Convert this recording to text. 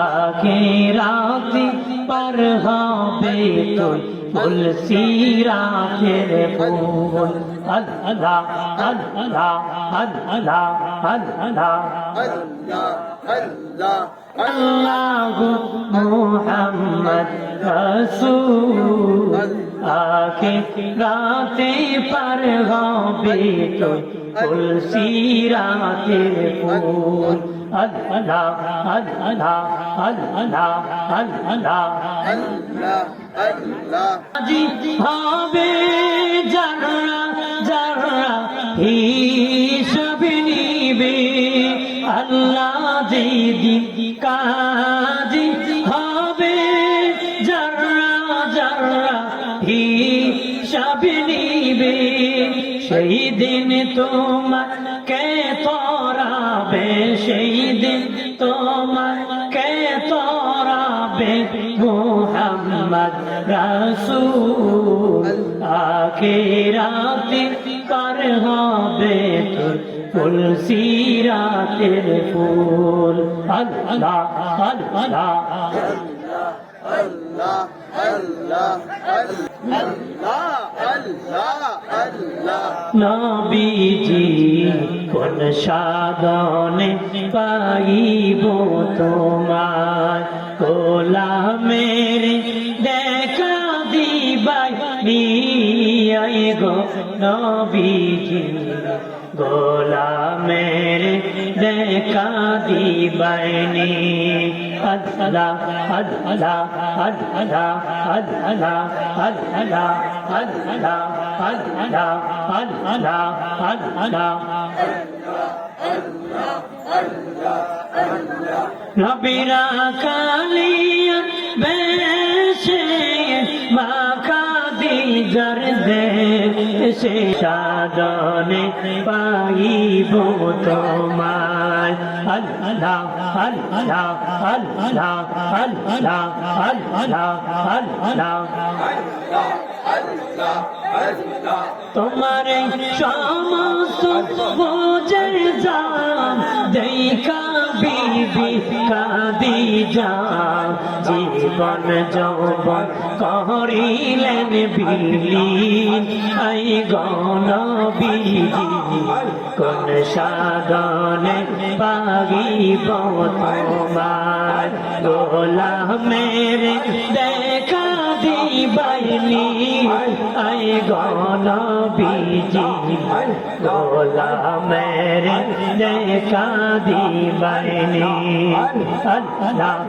আখেরাতে পার হবে তুই তুলসী রাখের ফুল। আল্লাহ আল্লাহ আল্লাহ আল্লাহ আল্লাহ মুহাম্মদ রসূল। আখে রাতে পার হবে তো তুলসি রাতে ফুল। আল্লাহ আল্লাহ আল্লাহ আল্লাহ। আল্লাহ আজি হবে জাররা জাররা হিসাব নিবে, আল্লাহ দিদি কা হিসাব নিবে, সেই দিন তোমার কে তরাবে, সেই দিন তোমার কে তরাবে, মোহাম্মদ রাসূল। আখিরাতে পার হবে তোর তুলসী রাতের ফুল। আল্লাহ আল্লাহ। নবীজি, কোন সাধনে পাইব তোমার কোলা মেরে দেখা দিবাই নিয়াই গো নবীজি। গোলা মেরে দেখা দিবাইনি আল্লাহ আল্লাহ আল্লাহ আল্লাহ আল্লাহ আল্লাহ আল্লাহ আল্লাহ আল্লাহ নবীরা কালিয়া বেশে মাখা দিজার দেশে সাদনে পাইব তোমার আল্লাহ আল্লাহ আল্লাহ আল্লাহ আল্লাহ আল্লাহ। তোমার সমস্ত বোঝে যাম দেখা বিবি কাদি যাম জীবন যৌবন করিলেন বিলি। আই গণ বিজি কোন সাধনে পাগিব তোমার? গোলা মেরে দেখা দিবাইনি আই গণ বিজি গোলা মেরে দেখা দিবাইনি আল্লাহ